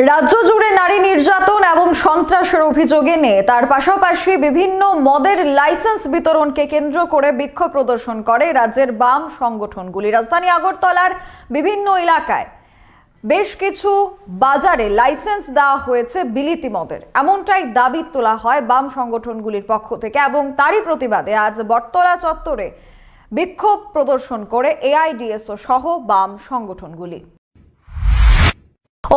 রাজ্য জুড়ে নারী নির্যাতন এবং সন্ত্রাসের অভিযোগ এনে তার পাশাপাশি বিভিন্ন মদের লাইসেন্স বিতরণকে কেন্দ্র করে বিক্ষোভ প্রদর্শন করে রাজ্যের বাম সংগঠনগুলি। রাজধানী আগরতলার বিভিন্ন এলাকায় বেশ কিছু বাজারে লাইসেন্স দেওয়া হয়েছে বিলিতি মদের। এমনটাই দাবি তোলা হয় বাম সংগঠনগুলির পক্ষ থেকে এবং তারই প্রতিবাদে আজ বটতলা চত্বরে বিক্ষোভ প্রদর্শন করে এআইডিএসও সহ বাম সংগঠনগুলি।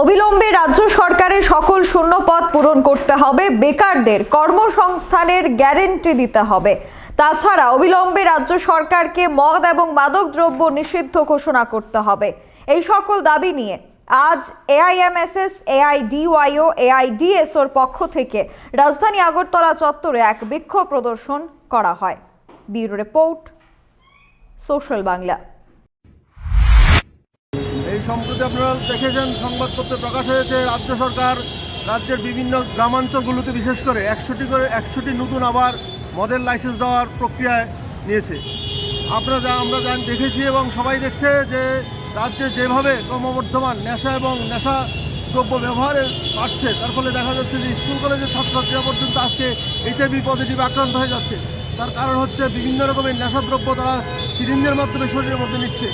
অবিলম্বে রাজ্য সরকারের সকল শূন্যপদ পূরণ করতে হবে। বেকারদের কর্মসংস্থানের গ্যারেন্টি দিতে হবে। তাছাড়া অবিলম্বে রাজ্য সরকারকে মদ এবং মাদক দ্রব্য নিষিদ্ধ ঘোষণা করতে হবে। এই সকল দাবি নিয়ে আজ এআইএমএসএস, এআইডিওয়াইও, এআইডিএসওর পক্ষ থেকে রাজধানী আগরতলা চত্বরে এক বিক্ষোভ প্রদর্শন করা হয়। Bureau report, social Bangla. সম্প্রতি আপনারা দেখেছেন, সংবাদপত্রে প্রকাশ হয়েছে, রাজ্য সরকার রাজ্যের বিভিন্ন গ্রামাঞ্চলগুলোতে বিশেষ করে একশোটি করে, একশোটি নতুন আবার মদের লাইসেন্স দেওয়ার প্রক্রিয়ায় নিয়েছে। আপনারা যা, আমরা জান দেখেছি এবং সবাই দেখছে যে রাজ্যে যেভাবে ক্রমবর্ধমান নেশা এবং নেশা দ্রব্য ব্যবহারে বাড়ছে, তার ফলে দেখা যাচ্ছে যে স্কুল, কলেজের ছাত্রছাত্রীরা পর্যন্ত আজকে এইচআইভি পজিটিভ আক্রান্ত হয়ে যাচ্ছে। তার কারণ হচ্ছে বিভিন্ন রকমের নেশাদ্রব্য তারা সিরিঞ্জের মাধ্যমে শরীরের মধ্যে নিচ্ছে।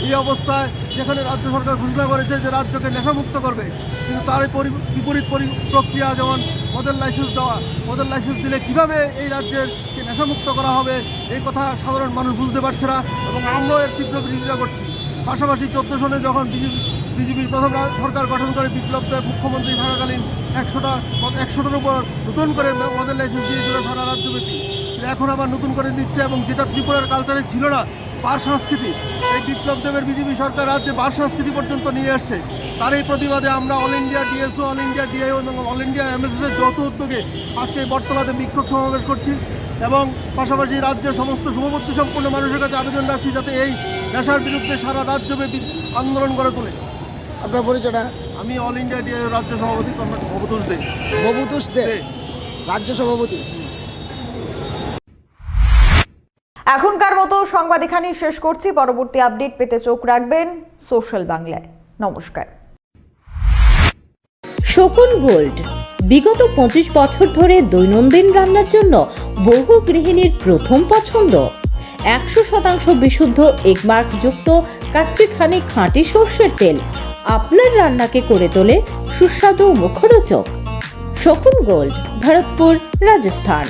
এই অবস্থায় যেখানে রাজ্য সরকার ঘোষণা করেছে যে রাজ্যকে নেশামুক্ত করবে, কিন্তু তার পরি- বিপরীত পরি- প্রক্রিয়া যেমন মদের লাইসেন্স দেওয়া মদের লাইসেন্স দিলে কীভাবে এই রাজ্যের নেশামুক্ত করা হবে, এই কথা সাধারণ মানুষ বুঝতে পারছে না এবং আমরাও এর তীব্র বিরোধিতা করছি। পাশাপাশি চোদ্দ সনে যখন বিজেপি বিজেপির প্রথম সরকার গঠন করে বিপ্লব মুখ্যমন্ত্রী থাকাকালীন একশোটা একশোটার উপর নতুন করে মদের লাইসেন্স দিয়েছিল সারা রাজ্যব্যাপী। এখন আবার নতুন করে দিচ্ছে এবং যেটা ত্রিপুরার কালচারে ছিল না বার সংস্কৃতি। এই বিপ্লব দেবের বিজেপি সরকার রাজ্যে বার সংস্কৃতি পর্যন্ত নিয়ে আসছে। তার এই প্রতিবাদে আমরা all India DSO all India DIO এবং অল ইন্ডিয়া এমএসএস এর যৌথ উদ্যোগে আজকে এই বটতলাতে বিক্ষোভ সমাবেশ করছি এবং পাশাপাশি রাজ্যের সমস্ত শুভবুদ্ধি সম্পন্ন মানুষের কাছে আবেদন রাখছি যাতে এই নেশার বিরুদ্ধে সারা রাজ্যব্যাপী আন্দোলন গড়ে তোলে। আপনার পরিচয়টা? আমি অল ইন্ডিয়া ডিআইও রাজ্য সভাপতি কর্মঠ ভবতোষ দে। ববুতুষ দে। দে। রাজ্য সভাপতি? এখনকার মতো সংবাদ এখানেই শেষ করছি। পরবর্তী আপডেট পেতে চোখ রাখবেন সোশ্যাল বাংলায়। নমস্কার। শকুন গোল্ড, বিগত পঁচিশ বছর ধরে দৈনন্দিন রান্নার জন্য বহু গৃহিণীর প্রথম পছন্দ। একশো শতাংশ বিশুদ্ধ এগমার্ক যুক্ত কাচ্চিখানি খাঁটি সর্ষের তেল আপনার রান্নাকে করে তোলে সুস্বাদু মুখরোচক। শকুন গোল্ড, ভরতপুর, রাজস্থান।